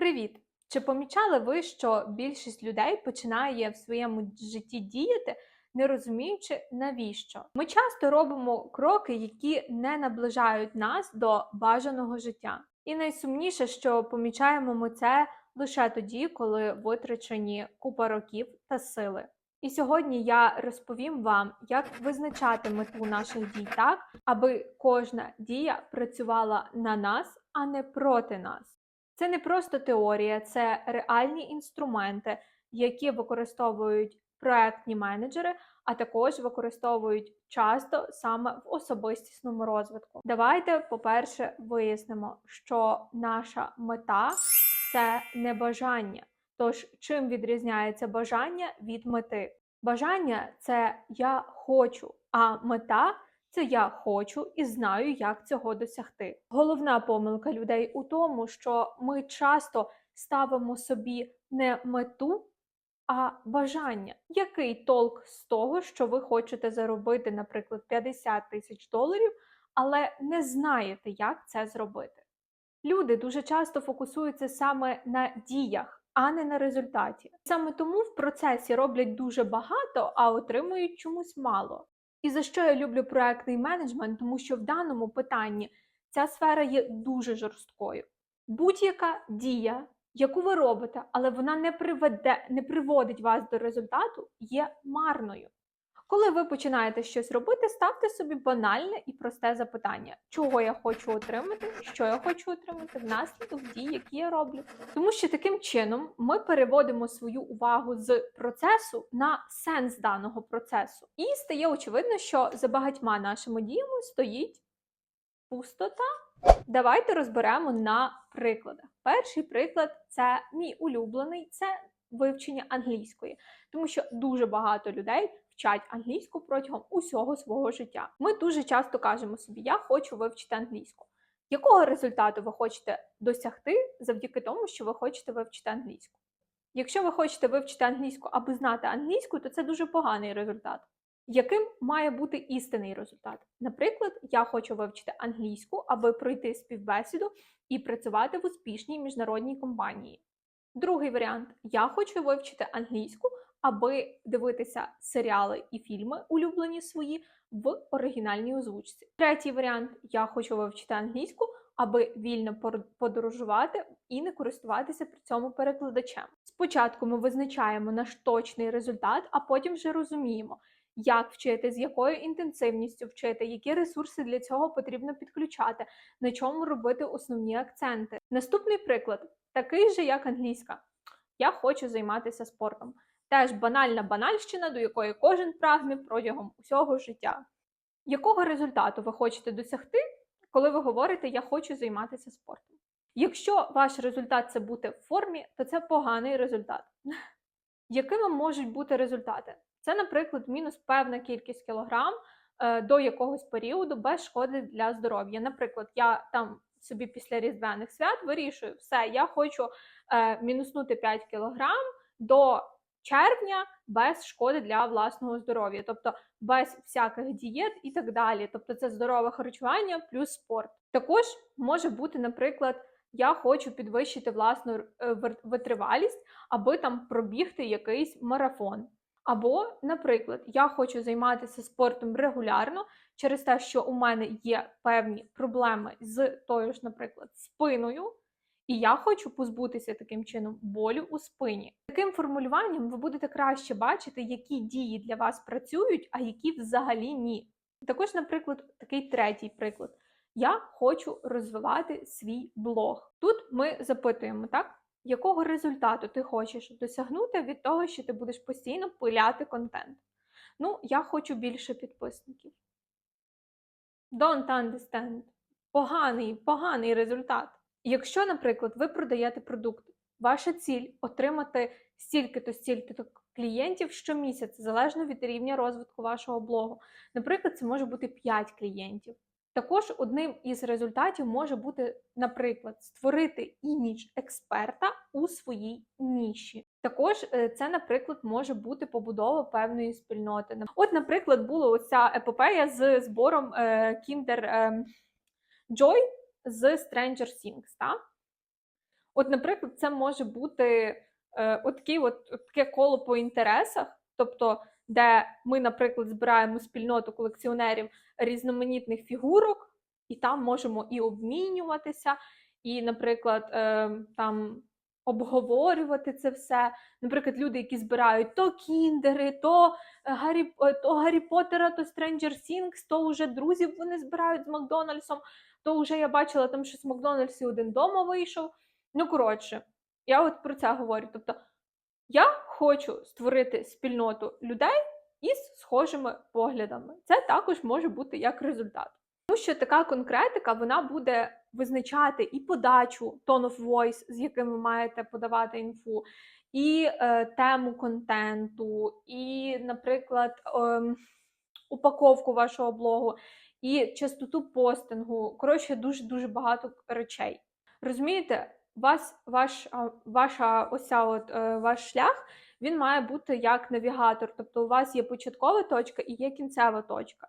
Привіт! Чи помічали ви, що більшість людей починає в своєму житті діяти, не розуміючи навіщо? Ми часто робимо кроки, які не наближають нас до бажаного життя. І найсумніше, що помічаємо ми це лише тоді, коли витрачені купа років та сили. І сьогодні я розповім вам, як визначати мету наших дій так, аби кожна дія працювала на нас, а не проти нас. Це не просто теорія, це реальні інструменти, які використовують проектні менеджери, а також використовують часто саме в особистісному розвитку. Давайте, по-перше, вияснимо, що наша мета це не бажання. Тож, чим відрізняється бажання від мети? Бажання це я хочу, а мета це я хочу і знаю, як цього досягти. Головна помилка людей у тому, що ми часто ставимо собі не мету, а бажання. Який толк з того, що ви хочете заробити, наприклад, 50 тисяч доларів, але не знаєте, як це зробити? Люди дуже часто фокусуються саме на діях, а не на результаті. Саме тому в процесі роблять дуже багато, а отримують чомусь мало. І за що я люблю проектний менеджмент? Тому що в даному питанні ця сфера є дуже жорсткою. Будь-яка дія, яку ви робите, але вона не приведе, не приводить вас до результату, є марною. Коли ви починаєте щось робити, ставте собі банальне і просте запитання, чого я хочу отримати, що я хочу отримати внаслідок дій, які я роблю. Тому що таким чином ми переводимо свою увагу з процесу на сенс даного процесу. І стає очевидно, що за багатьма нашими діями стоїть пустота. Давайте розберемо на прикладах. Перший приклад це мій улюблений, це вивчення англійської, тому що дуже багато людей вчать англійську протягом усього свого життя. Ми дуже часто кажемо собі, я хочу вивчити англійську. Якого результату ви хочете досягти завдяки тому, що ви хочете вивчити англійську? Якщо ви хочете вивчити англійську, аби знати англійську, то це дуже поганий результат. Яким має бути істинний результат? Наприклад, я хочу вивчити англійську, аби пройти співбесіду і працювати в успішній міжнародній компанії. Другий варіант: я хочу вивчити англійську, аби дивитися серіали і фільми, улюблені свої, в оригінальній озвучці. Третій варіант: я хочу вивчити англійську, аби вільно подорожувати і не користуватися при цьому перекладачем. Спочатку ми визначаємо наш точний результат, а потім вже розуміємо. Як вчити, з якою інтенсивністю вчити, які ресурси для цього потрібно підключати, на чому робити основні акценти. Наступний приклад такий же, як англійська. Я хочу займатися спортом. Теж банальна банальщина, до якої кожен прагне протягом усього життя. Якого результату ви хочете досягти, коли ви говорите Я хочу займатися спортом? Якщо ваш результат це бути в формі, то це поганий результат. Якими можуть бути результати? Це, наприклад, мінус певна кількість кілограм е, до якогось періоду без шкоди для здоров'я. Наприклад, я там собі після різдвяних свят вирішую, все, я хочу е, мінуснути 5 кілограм до червня без шкоди для власного здоров'я, тобто без всяких дієт і так далі. Тобто це здорове харчування плюс спорт. Також може бути, наприклад, я хочу підвищити власну е, витривалість, аби там пробігти якийсь марафон. Або, наприклад, я хочу займатися спортом регулярно через те, що у мене є певні проблеми з тою ж, наприклад, спиною. І я хочу позбутися таким чином болю у спині. Таким формулюванням ви будете краще бачити, які дії для вас працюють, а які взагалі ні. Також, наприклад, такий третій приклад. Я хочу розвивати свій блог. Тут ми запитуємо, так? Якого результату ти хочеш досягнути від того, що ти будеш постійно пиляти контент? Ну, я хочу більше підписників. Don't understand. Поганий, поганий результат. Якщо, наприклад, ви продаєте продукт, ваша ціль отримати стільки-то, стільки-то клієнтів щомісяця, залежно від рівня розвитку вашого блогу. Наприклад, це може бути 5 клієнтів. Також одним із результатів може бути, наприклад, створити імідж експерта у своїй ніші. Також е, це, наприклад, може бути побудова певної спільноти. От, наприклад, була оця епопея з збором е, Kinder ем, Joy з Stranger Things. Та? От, наприклад, це може бути е, от от, таке коло по інтересах, тобто, де ми, наприклад, збираємо спільноту колекціонерів різноманітних фігурок, і там можемо і обмінюватися, і, наприклад, е, там обговорювати це все. Наприклад, люди, які збирають то кіндери, то Гаррі, е, то Гаррі Поттера, то Stranger Things, то вже друзів вони збирають з Макдональдсом, то вже я бачила там, що з Макдональдсі один дома вийшов. Ну, коротше, я от про це говорю. Тобто, я хочу створити спільноту людей із схожими поглядами. Це також може бути як результат. Тому що така конкретика вона буде визначати і подачу tone of voice, з яким ви маєте подавати інфу, і е, тему контенту, і, наприклад, ем, упаковку вашого блогу, і частоту постингу. Коротше, дуже дуже багато речей. Розумієте, вас, ваш, ваша ося от, е, ваш шлях він має бути як навігатор. Тобто, у вас є початкова точка і є кінцева точка.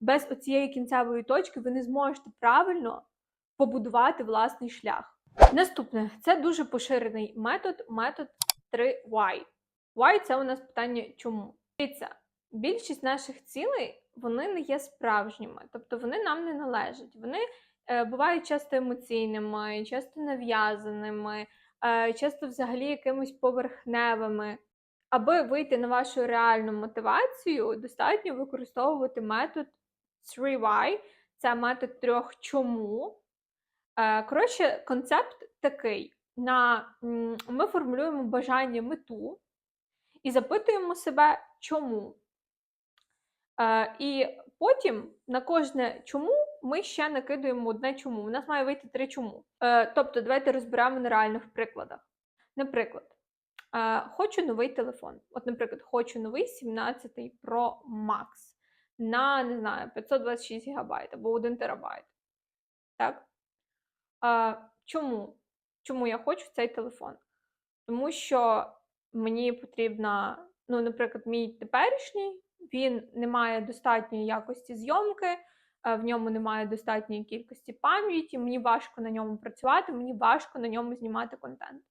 Без оцієї кінцевої точки ви не зможете правильно побудувати власний шлях. Наступне це дуже поширений метод, метод 3Y. Why – це у нас питання чому. Більшість наших цілей вони не є справжніми, тобто вони нам не належать. Вони е, бувають часто емоційними, часто нав'язаними, е, часто взагалі якимись поверхневими. Аби вийти на вашу реальну мотивацію, достатньо використовувати метод 3Y, це метод трьох чому. Е, коротше, концепт такий: На, ми формулюємо бажання мету і запитуємо себе, чому. І потім на кожне чому ми ще накидуємо одне чому. У нас має вийти три чому. Е, тобто, давайте розберемо на реальних прикладах. Наприклад, е, хочу новий телефон. От, наприклад, хочу новий 17 Pro Max на, не знаю, 526 ГБ або 1 терабайт. Так? Чому? Чому я хочу цей телефон? Тому що мені потрібна, ну, наприклад, мій теперішній, він не має достатньої якості зйомки, е, в ньому немає достатньої кількості пам'яті, мені важко на ньому працювати, мені важко на ньому знімати контент.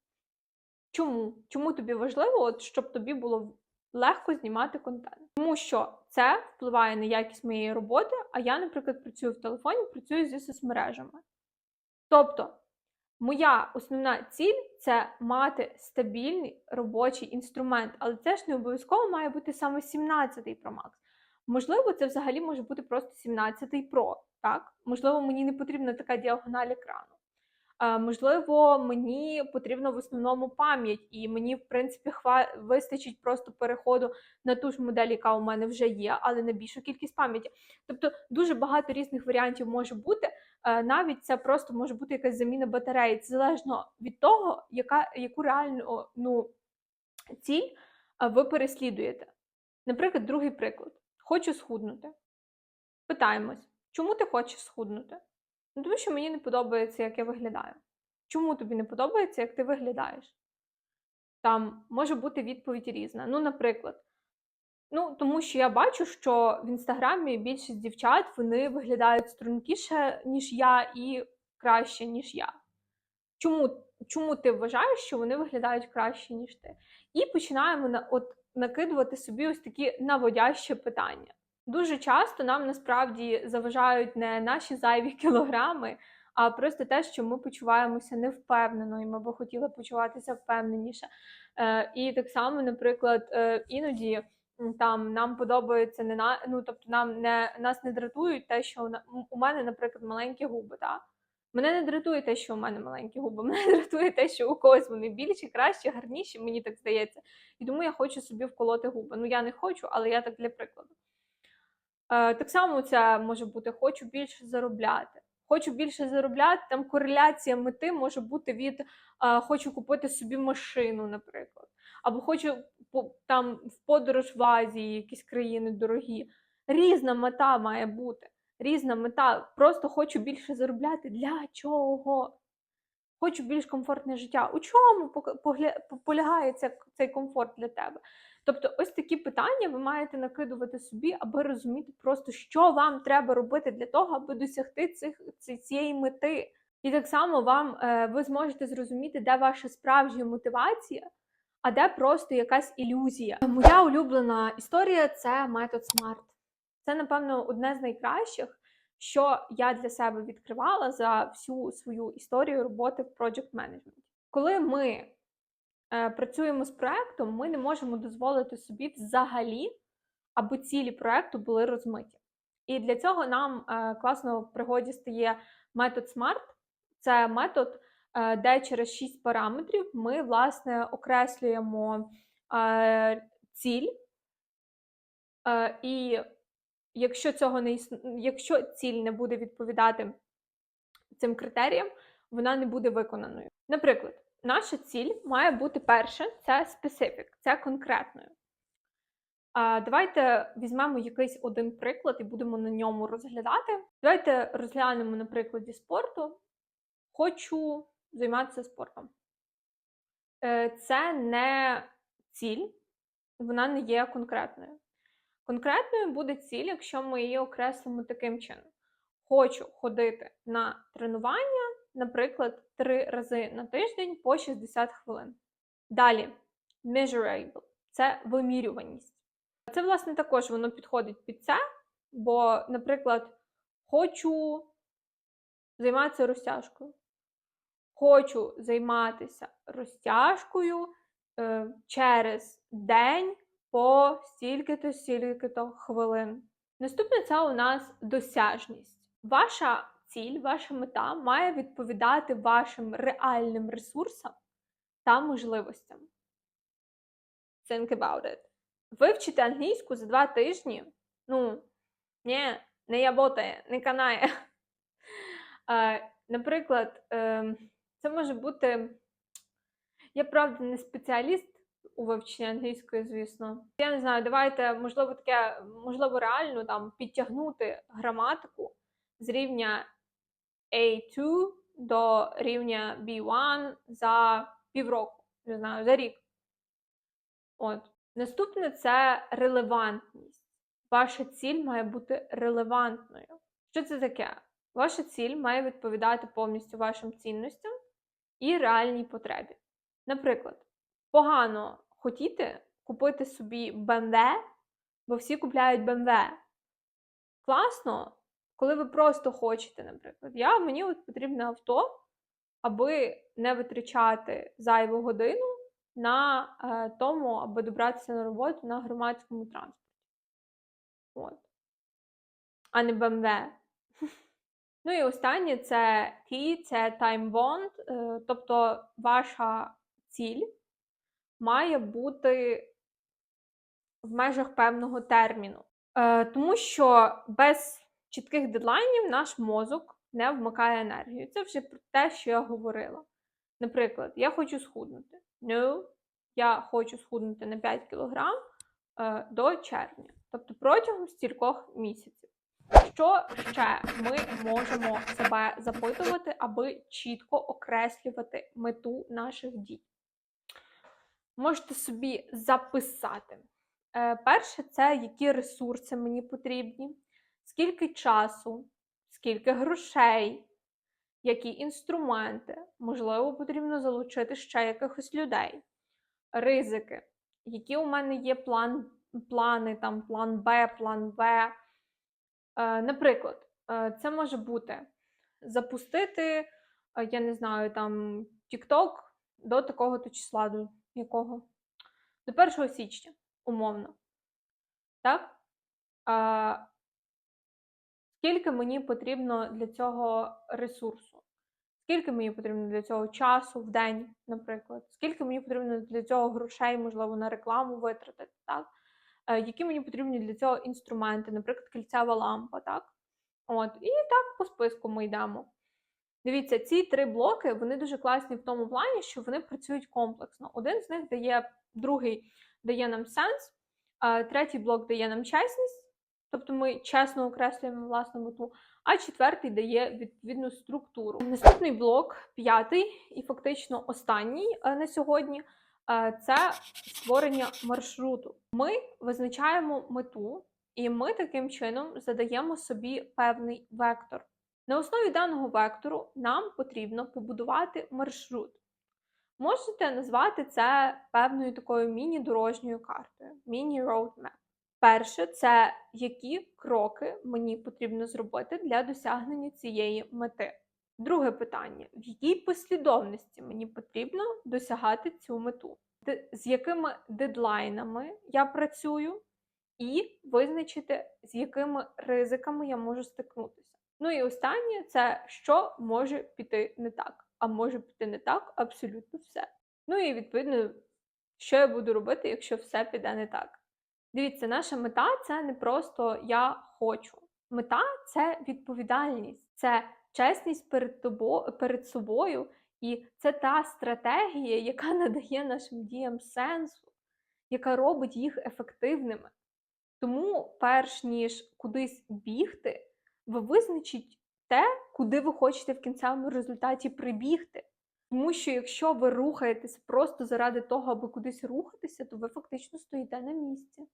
Чому? Чому тобі важливо, от, щоб тобі було легко знімати контент? Тому що це впливає на якість моєї роботи, а я, наприклад, працюю в телефоні, працюю зі соцмережами. Тобто, моя основна ціль це мати стабільний робочий інструмент, але це ж не обов'язково має бути саме 17-й Pro Max. Можливо, це взагалі може бути просто 17-й Pro. Так? Можливо, мені не потрібна така діагональ екрану. Можливо, мені потрібна в основному пам'ять, і мені, в принципі, вистачить просто переходу на ту ж модель, яка у мене вже є, але на більшу кількість пам'яті. Тобто дуже багато різних варіантів може бути. Е, навіть це просто може бути якась заміна батареї. Це залежно від того, яка, яку реальну ну, ціль е, ви переслідуєте. Наприклад, другий приклад: хочу схуднути. Питаємось, чому ти хочеш схуднути? Ну, тому що мені не подобається, як я виглядаю. Чому тобі не подобається, як ти виглядаєш? Там може бути відповідь різна. Ну, наприклад, ну, тому що я бачу, що в інстаграмі більшість дівчат вони виглядають стрункіше, ніж я, і краще, ніж я. Чому чому ти вважаєш, що вони виглядають краще, ніж ти? І починаємо на, от, накидувати собі ось такі наводящі питання. Дуже часто нам насправді заважають не наші зайві кілограми, а просто те, що ми почуваємося невпевнено, і ми би хотіли почуватися впевненіше. Е, І так само, наприклад, е, іноді там нам подобається не на ну, тобто нам не нас не дратують те, що у мене, наприклад, маленькі губи. Та? Мене не дратує те, що у мене маленькі губи. Мене дратує те, що у когось вони більші, кращі, гарніші, мені так здається. І тому я хочу собі вколоти губи. Ну я не хочу, але я так для прикладу. Е, так само це може бути хочу більше заробляти. Хочу більше заробляти, там кореляція мети може бути від е, хочу купити собі машину, наприклад. Або хочу там в подорож в Азії, якісь країни дорогі. Різна мета має бути. Різна мета. Просто хочу більше заробляти. Для чого? Хочу більш комфортне життя. У чому полягає цей комфорт для тебе? Тобто, ось такі питання ви маєте накидувати собі, аби розуміти просто, що вам треба робити для того, аби досягти цих цієї мети. І так само вам е, ви зможете зрозуміти, де ваша справжня мотивація, а де просто якась ілюзія. Моя улюблена історія це метод SMART. Це, напевно, одне з найкращих, що я для себе відкривала за всю свою історію роботи в Project Management. Коли ми е, працюємо з проектом, ми не можемо дозволити собі взагалі, аби цілі проекту були розмиті. І для цього нам е, класно в пригоді стає метод SMART. Це метод, е, де через 6 параметрів ми, власне, окреслюємо е, ціль. Е, і якщо цього не існу... якщо ціль не буде відповідати цим критеріям, вона не буде виконаною. Наприклад, наша ціль має бути перше, це specific, це конкретною. А, Давайте візьмемо якийсь один приклад і будемо на ньому розглядати. Давайте розглянемо на прикладі спорту. Хочу займатися спортом. Е, Це не ціль, вона не є конкретною. Конкретною буде ціль, якщо ми її окреслимо таким чином: хочу ходити на тренування, наприклад, три рази на тиждень по 60 хвилин. Далі, measurable це вимірюваність. Це, власне, також воно підходить під це, бо, наприклад, хочу займатися розтяжкою. Хочу займатися розтяжкою е, через день по стільки-то, стільки-то хвилин. Наступне це у нас досяжність. Ваша ціль, ваша мета має відповідати вашим реальним ресурсам та можливостям. Think about it. Вивчити англійську за два тижні. Ну, ні, не яботає, не канає. Наприклад, е, це може бути. Я правда не спеціаліст у вивченні англійської, звісно. Я не знаю, давайте, можливо, таке, можливо, реально там підтягнути граматику з рівня A2 до рівня B1 за півроку, не знаю, за рік. От. Наступне це релевантність. Ваша ціль має бути релевантною. Що це таке? Ваша ціль має відповідати повністю вашим цінностям і реальній потребі. Наприклад, погано хотіти купити собі BMW, бо всі купляють BMW. Класно, коли ви просто хочете, наприклад, я мені от потрібне авто, аби не витрачати зайву годину на е, тому, аби добратися на роботу на громадському транспорті. От. А не BMW. Ну і останнє це T, це time bond, е, тобто ваша ціль має бути в межах певного терміну. Е, Тому що без чітких дедлайнів наш мозок не вмикає енергію. Це вже про те, що я говорила. Наприклад, я хочу схуднути. No, я хочу схуднути на 5 кг е, до червня, тобто протягом стількох місяців. Що ще ми можемо себе запитувати, аби чітко окреслювати мету наших дій? Можете собі записати. Е, перше, це які ресурси мені потрібні, скільки часу, скільки грошей, які інструменти, можливо, потрібно залучити ще якихось людей, ризики, які у мене є план, плани, там, план Б, план В. Е, наприклад, е, це може бути запустити, я не знаю, там TikTok до такого-то числа, якого? До 1 січня, умовно. Так? Скільки мені потрібно для цього ресурсу? Скільки мені потрібно для цього часу в день, наприклад? Скільки мені потрібно для цього грошей, можливо, на рекламу витратити? так? Е, які мені потрібні для цього інструменти, наприклад, кільцева лампа, так? От, І так по списку ми йдемо. Дивіться, ці три блоки вони дуже класні в тому плані, що вони працюють комплексно. Один з них дає, другий дає нам сенс, третій блок дає нам чесність, тобто ми чесно окреслюємо власну мету, а четвертий дає відповідну структуру. Наступний блок, п'ятий і фактично останній е, на сьогодні е, це створення маршруту. Ми визначаємо мету, і ми таким чином задаємо собі певний вектор. На основі даного вектору нам потрібно побудувати маршрут. Можете назвати це певною такою міні-дорожньою картою, міні-роудмеп. Перше, це які кроки мені потрібно зробити для досягнення цієї мети. Друге питання: в якій послідовності мені потрібно досягати цю мету? З якими дедлайнами я працюю, і визначити, з якими ризиками я можу стикнутися. Ну і останнє це що може піти не так, а може піти не так абсолютно все. Ну і відповідно, що я буду робити, якщо все піде не так. Дивіться, наша мета це не просто я хочу. Мета це відповідальність, це чесність перед тобою, перед собою, і це та стратегія, яка надає нашим діям сенсу, яка робить їх ефективними. Тому, перш ніж кудись бігти, ви визначіть те, куди ви хочете в кінцевому результаті прибігти. Тому що якщо ви рухаєтесь просто заради того, аби кудись рухатися, то ви фактично стоїте на місці.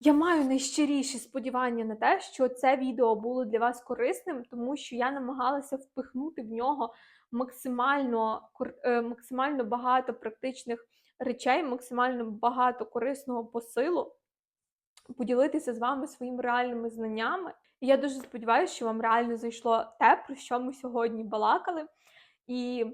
Я маю найщиріші сподівання на те, що це відео було для вас корисним, тому що я намагалася впихнути в нього максимально, е, максимально багато практичних речей, максимально багато корисного посилу, поділитися з вами своїми реальними знаннями. І я дуже сподіваюся, що вам реально зайшло те, про що ми сьогодні балакали. І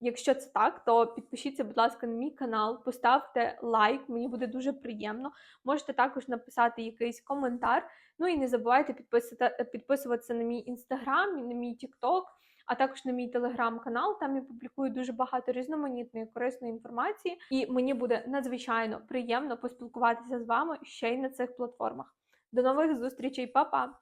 якщо це так, то підпишіться, будь ласка, на мій канал, поставте лайк, мені буде дуже приємно. Можете також написати якийсь коментар. Ну і не забувайте підписати, підписуватися на мій інстаграм, на мій тікток, а також на мій телеграм-канал. Там я публікую дуже багато різноманітної корисної інформації, і мені буде надзвичайно приємно поспілкуватися з вами ще й на цих платформах. До нових зустрічей, Па-па!